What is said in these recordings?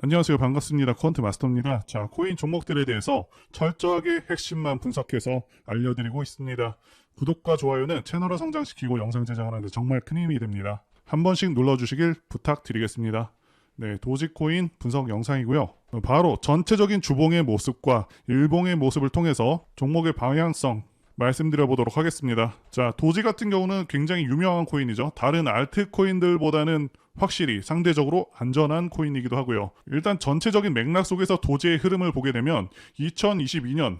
안녕하세요. 반갑습니다. 퀀트 마스터입니다. 자, 코인 종목들에 대해서 철저하게 핵심만 분석해서 알려드리고 있습니다. 구독과 좋아요는 채널을 성장시키고 영상 제작하는 데 정말 큰 힘이 됩니다. 한 번씩 눌러주시길 부탁드리겠습니다. 네, 도지코인 분석 영상이고요. 바로 전체적인 주봉의 모습과 일봉의 모습을 통해서 종목의 방향성 말씀드려 보도록 하겠습니다. 자, 도지 같은 경우는 굉장히 유명한 코인이죠. 다른 알트 코인들보다는 확실히 상대적으로 안전한 코인이기도 하고요. 일단 전체적인 맥락 속에서 도지의 흐름을 보게 되면 2022년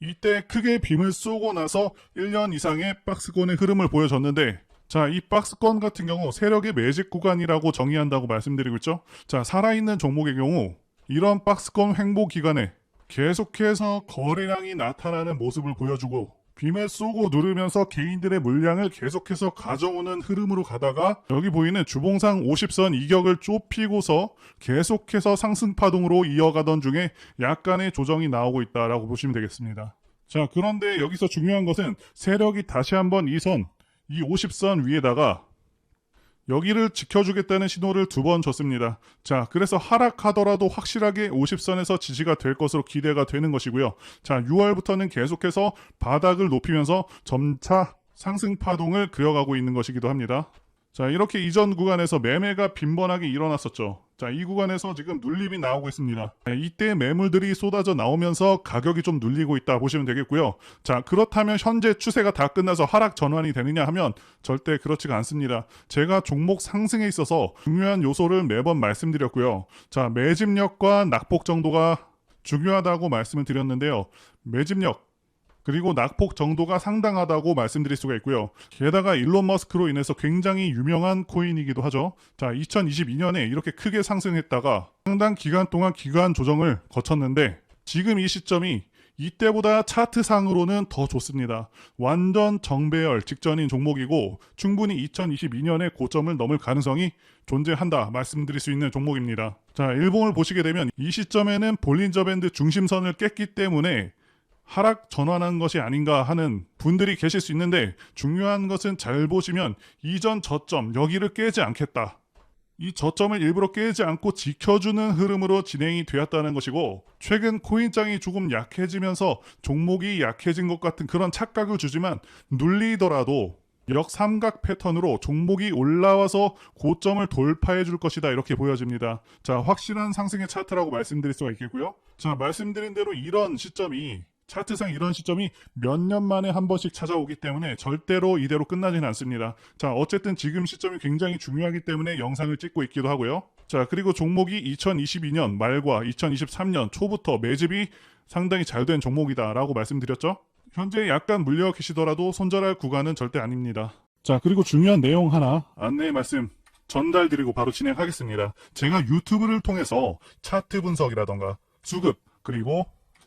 이때 크게 빔을 쏘고 나서 1년 이상의 박스권의 흐름을 보여줬는데 자, 이 박스권 같은 경우 세력의 매직 구간이라고 정의한다고 말씀드리고 있죠. 자, 살아있는 종목의 경우 이런 박스권 횡보 기간에 계속해서 거래량이 나타나는 모습을 보여주고 빔에 쏘고 누르면서 개인들의 물량을 계속해서 가져오는 흐름으로 가다가 여기 보이는 주봉상 50선 이격을 좁히고서 계속해서 상승 파동으로 이어가던 중에 약간의 조정이 나오고 있다라고 보시면 되겠습니다. 자, 그런데 여기서 중요한 것은 세력이 다시 한번 이 선, 이 50선 위에다가 여기를 지켜주겠다는 신호를 두 번 줬습니다. 자, 그래서 하락하더라도 확실하게 50선에서 지지가 될 것으로 기대가 되는 것이고요. 자, 6월부터는 계속해서 바닥을 높이면서 점차 상승 파동을 그려가고 있는 것이기도 합니다. 자, 이렇게 이전 구간에서 매매가 빈번하게 일어났었죠. 자, 이 구간에서 지금 눌림이 나오고 있습니다. 네, 이때 매물들이 쏟아져 나오면서 가격이 좀 눌리고 있다 보시면 되겠고요. 자, 그렇다면 현재 추세가 다 끝나서 하락 전환이 되느냐 하면 절대 그렇지가 않습니다. 제가 종목 상승에 있어서 중요한 요소를 매번 말씀드렸고요. 자, 매집력과 낙폭 정도가 중요하다고 말씀을 드렸는데요. 매집력 그리고 낙폭 정도가 상당하다고 말씀드릴 수가 있고요. 게다가 일론 머스크로 인해서 굉장히 유명한 코인이기도 하죠. 자, 2022년에 이렇게 크게 상승했다가 상당 기간 동안 기간 조정을 거쳤는데 지금 이 시점이 이때보다 차트상으로는 더 좋습니다. 완전 정배열 직전인 종목이고 충분히 2022년에 고점을 넘을 가능성이 존재한다 말씀드릴 수 있는 종목입니다. 자, 일봉을 보시게 되면 이 시점에는 볼린저 밴드 중심선을 깼기 때문에 하락 전환한 것이 아닌가 하는 분들이 계실 수 있는데 중요한 것은 잘 보시면 이전 저점 여기를 깨지 않겠다. 이 저점을 일부러 깨지 않고 지켜주는 흐름으로 진행이 되었다는 것이고 최근 코인장이 조금 약해지면서 종목이 약해진 것 같은 그런 착각을 주지만 눌리더라도 역삼각 패턴으로 종목이 올라와서 고점을 돌파해 줄 것이다 이렇게 보여집니다. 자 확실한 상승의 차트라고 말씀드릴 수가 있겠고요. 자 말씀드린 대로 이런 시점이 차트상 이런 시점이 몇 년 만에 한 번씩 찾아오기 때문에 절대로 이대로 끝나지는 않습니다. 자, 어쨌든 지금 시점이 굉장히 중요하기 때문에 영상을 찍고 있기도 하고요. 자, 그리고 종목이 2022년 말과 2023년 초부터 매집이 상당히 잘 된 종목이다라고 말씀드렸죠. 현재 약간 물려 계시더라도 손절할 구간은 절대 아닙니다. 자, 그리고 중요한 내용 하나 안내 말씀 전달드리고 바로 진행하겠습니다. 제가 유튜브를 통해서 차트 분석이라던가 수급 그리고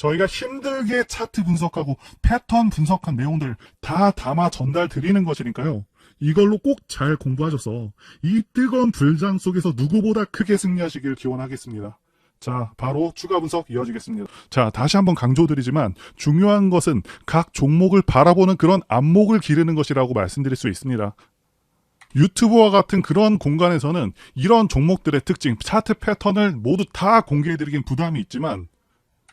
저희가 힘들게 차트 분석하고 패턴 분석한 내용들 다 담아 전달 드리는 것이니까요. 이걸로 꼭 잘 공부하셔서 이 뜨거운 불장 속에서 누구보다 크게 승리하시길 기원하겠습니다. 자, 바로 추가 분석 이어지겠습니다. 자, 다시 한번 강조드리지만 중요한 것은 각 종목을 바라보는 그런 안목을 기르는 것이라고 말씀드릴 수 있습니다. 유튜브와 같은 그런 공간에서는 이런 종목들의 특징, 차트 패턴을 모두 다 공개해드리긴 부담이 있지만